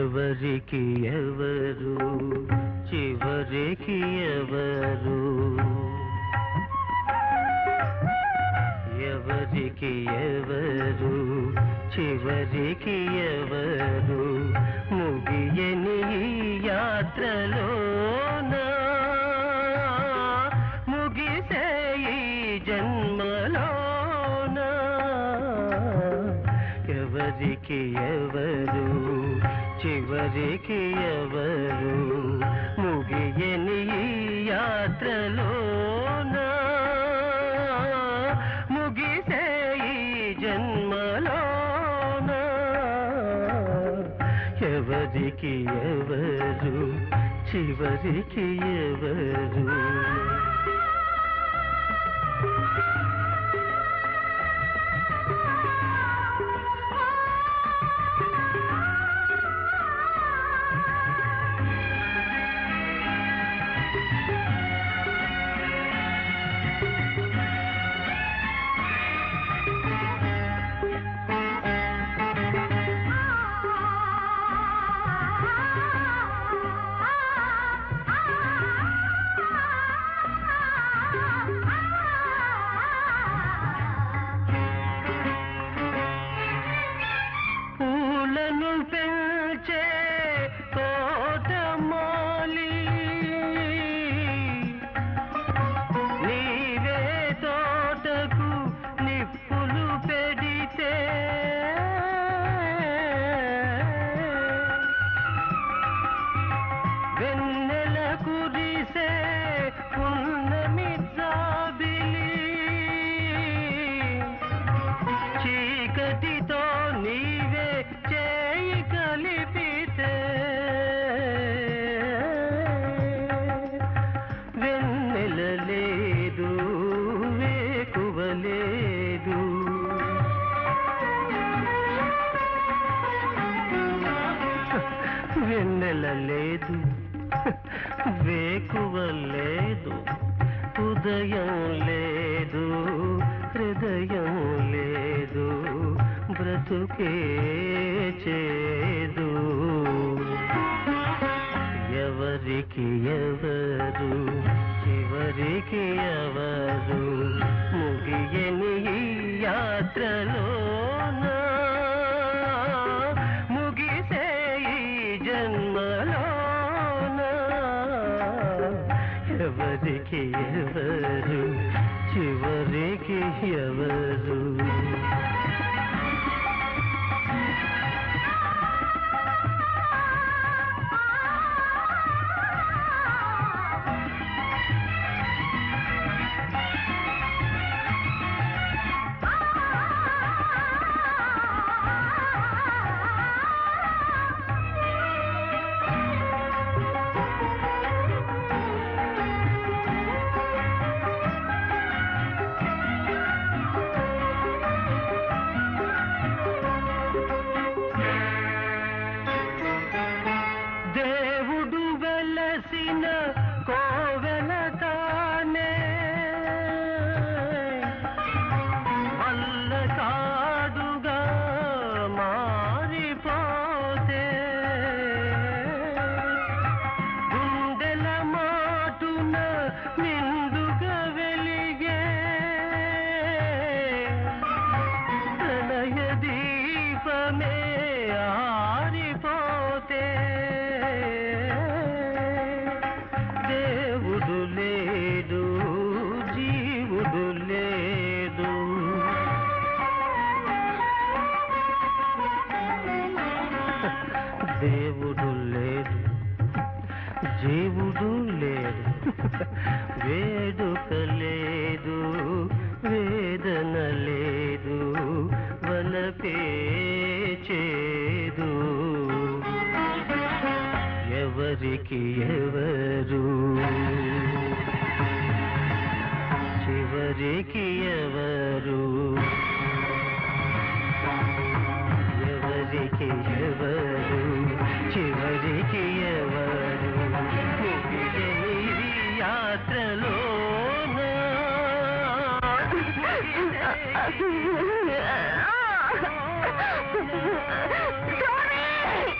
ఎవరికి ఎవరు చివరికి ఎవరు? ఎవరికి ఎవరు చివరికి ఎవరు? ముగియని ఈ యాత్రలోన ముగిసే ఈ జన్మలోన. ఎవరికి ఎవరు చివరికి ఎవరు? ముగియని యాత్రలో చివరికి ఎవరు? చివరికి ఎవరు? பெண் లేదు వేకువ లేదు ఉదయం లేదు హృదయం లేదు బ్రతుకే చేదు. ఎవరికి ఎవరు చివరికి ఎవరు ముగియని యాత్రలో ఎవరికి ఎవరు? చివరికి ఎవరు? దేవుడు వెలసిన దేవుడు లేడు. జీవుడు లేడు. వేడుక లేదు. వేదన లేదు. వలపే చేదు ఎవరికి ఎవరు? చివరికి ఎవరు? ఎవరికి ఎవరు? सॉरी